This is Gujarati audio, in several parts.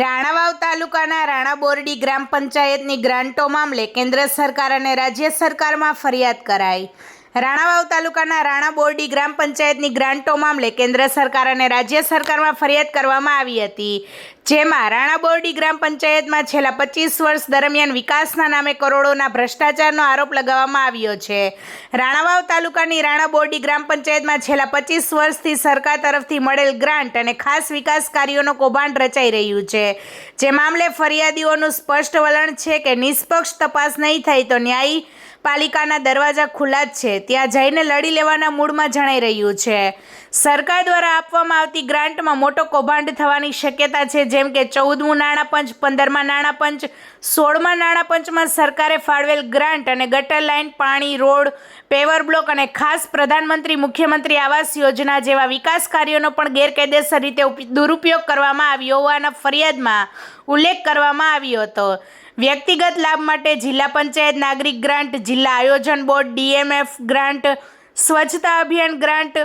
રાણાવાવ તાલુકાના રાણા બોરડી ગ્રામ પંચાયતની ગ્રાન્ટો મામલે કેન્દ્ર સરકાર અને રાજ્ય સરકારમાં ફરિયાદ કરાઈ. રાણાવાવ તાલુકાના રાણા બોરડી ગ્રામ પંચાયતની ગ્રાન્ટો મામલે કેન્દ્ર સરકાર અને રાજ્ય સરકારમાં ફરિયાદ કરવામાં આવી હતી. જેમાં રાણા બોરડી ગ્રામ પંચાયતમાં છેલ્લા પચીસ વર્ષ દરમિયાન વિકાસના નામે કરોડોના ભ્રષ્ટાચારનો આરોપ લગાવવામાં આવ્યો છે. રાણાવાવ તાલુકાની રાણા બોરડી ગ્રામ પંચાયતમાં છેલ્લા પચીસ વર્ષથી સરકાર તરફથી મળેલ ગ્રાન્ટ અને ખાસ વિકાસ કાર્યોનો કૌભાંડ રચાઈ રહ્યું છે. જે મામલે ફરિયાદીઓનું સ્પષ્ટ વલણ છે કે નિષ્પક્ષ તપાસ નહીં થાય તો ન્યાયપાલિકાના દરવાજા ખુલ્લા જ છે. ત્યાં જઈને લડી લેવાના મૂડમાં જણાઈ રહ્યું છે. સરકાર દ્વારા આપવામાં આવતી ગ્રાન્ટમાં મોટો કૌભાંડ થવાની શક્યતા છે, જેમ કે ચૌદમું નાણાં પંચ પંદરમાં નાણાં પંચ સોળમાં નાણાં પંચમાં સરકારે ફાળવેલ ગ્રાન્ટ અને ગટર લાઇન, પાણી, રોડ, પેવર બ્લોક અને ખાસ પ્રધાનમંત્રી, મુખ્યમંત્રી આવાસ યોજના જેવા વિકાસ કાર્યોનો પણ ગેરકાયદેસર રીતે દુરુપયોગ કરવામાં આવ્યો હોવાના ફરિયાદમાં ઉલ્લેખ કરવામાં આવ્યો હતો. વ્યક્તિગત લાભ માટે જિલ્લા પંચાયત નાગરિક ગ્રાન્ટ, જિલ્લા આયોજન બોર્ડ, ડીએમએફ ગ્રાન્ટ, સ્વચ્છતા અભિયાન grant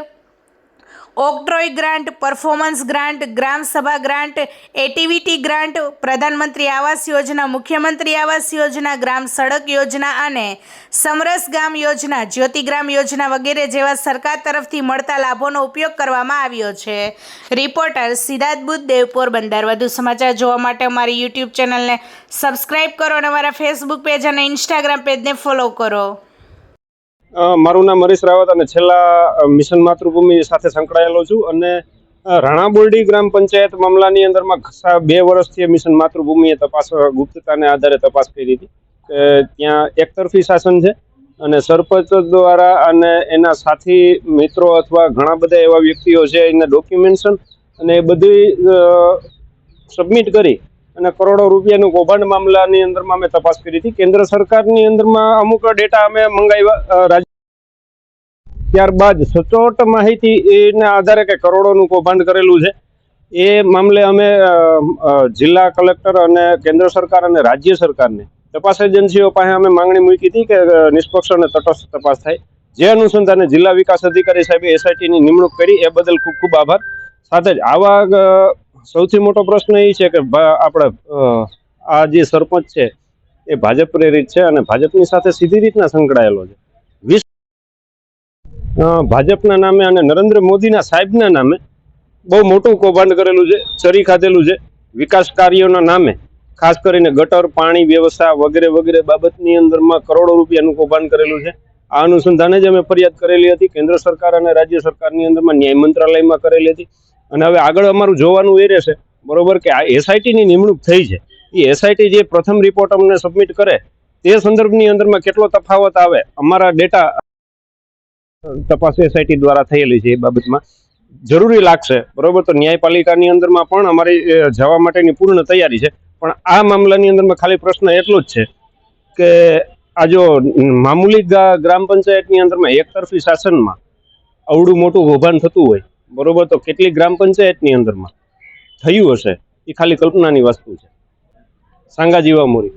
octroi grant, performance grant, ગ્રામ સભા grant, ATVT grant, Pradhan Mantri Awas યોજના, મુખ્યમંત્રી આવાસ યોજના, ગ્રામ સડક યોજના અને સમરસ ગામ યોજના, જ્યોતિગ્રામ યોજના વગેરે જેવા સરકાર તરફથી મળતા લાભોનો ઉપયોગ કરવામાં આવ્યો છે. રિપોર્ટર સિદ્ધાર્થ દેવપોર બંદર વધુ સમાચાર જોવા માટે અમારી યુટ્યુબ ચેનલને સબસ્ક્રાઇબ કરો અને અમારા ફેસબુક પેજ અને ઇન્સ્ટાગ્રામ પેજને ફોલો કરો. મારું નામ હરીશ રાવત અને છેલ્લા મિશન માતૃભૂમિ સાથે સંકળાયેલો છું અને રાણા બોરડી ગ્રામ પંચાયત મામલાની અંદરમાં બે વર્ષથી મિશન માતૃભૂમિએ તપાસ ગુપ્તતાને આધારે તપાસ કરી હતી. કે ત્યાં એકતરફી શાસન છે અને સરપંચ દ્વારા અને એના સાથી, મિત્રો અથવા ઘણા બધા એવા વ્યક્તિઓ છે એના ડોક્યુમેન્શન અને એ બધી સબમિટ કરી અને કરોડો રૂપિયાનું કૌભાંડ મામલાની અંદરમાં અમે તપાસ કરી હતી. કેન્દ્ર સરકારની અંદરમાં અમુક ડેટા અમે મંગાવ્યા રાજ્ય ત્યારબાદ સચોટ માહિતી એના આધારે કે કરોડોનું કૌભાંડ કરેલું છે. એ મામલે અમે જિલ્લા કલેક્ટર અને કેન્દ્ર સરકાર અને રાજ્ય સરકારને તપાસ એજન્સીઓ પાસે અમે માંગણી મૂકી હતી કે નિષ્પક્ષ અને તટસ્થ તપાસ થાય. જે અનુસંધાને જિલ્લા વિકાસ અધિકારી સાહેબે એસઆઈટીની નિમણૂક કરી, એ બદલ ખૂબ ખૂબ આભાર. સાથે જ આવા સૌથી મોટો પ્રશ્ન એ છે કે આપણે આ જે સરપંચ છે, એ ભાજપ પ્રેરિત છે અને ભાજપની સાથે સીધી રીતના સંકળાયેલો છે. ભાજપના નામે અને નરેન્દ્ર મોદીના સાહેબના નામે બહુ મોટું કૌભાંડ કરેલું છે, ચરી ખાધેલું છે, વિકાસ કાર્યોના નામે. ખાસ કરીને ગટર, પાણી વ્યવસ્થા વગેરે વગેરે બાબતની અંદરમાં કરોડો રૂપિયાનું કૌભાંડ કરેલું છે. આ અનુસંધાને જ અમે ફરિયાદ કરેલી હતી. કેન્દ્ર સરકાર અને રાજ્ય સરકારની અંદરમાં ન્યાય મંત્રાલયમાં કરેલી હતી. અને હવે આગળ અમારું જોવાનું એ રહેશે, બરોબર, કે આ એસઆઈટીની નિમણૂક થઈ છે. એ એસઆઈટી જે પ્રથમ રિપોર્ટ અમને સબમિટ કરે, તે સંદર્ભની અંદરમાં કેટલો તફાવત આવે, અમારા ડેટા તપાસ એસઆઈટી દ્વારા થયેલી છે એ બાબતમાં. જરૂરી લાગશે, બરોબર, તો ન્યાયપાલિકાની અંદરમાં પણ અમારી જવા માટેની પૂર્ણ તૈયારી છે. પણ આ મામલાની અંદરમાં ખાલી પ્રશ્ન એટલો જ છે કે આ જો મામૂલી ગ્રામ પંચાયતની અંદરમાં એકતરફી શાસનમાં અવડું મોટું વભાન થતું હોય બરોબર, તો કેટલી ગ્રામ પંચાયતની અંદરમાં થયું હશે? એ ખાલી કલ્પનાની વસ્તુ છે. સાંગા જીવા મોરી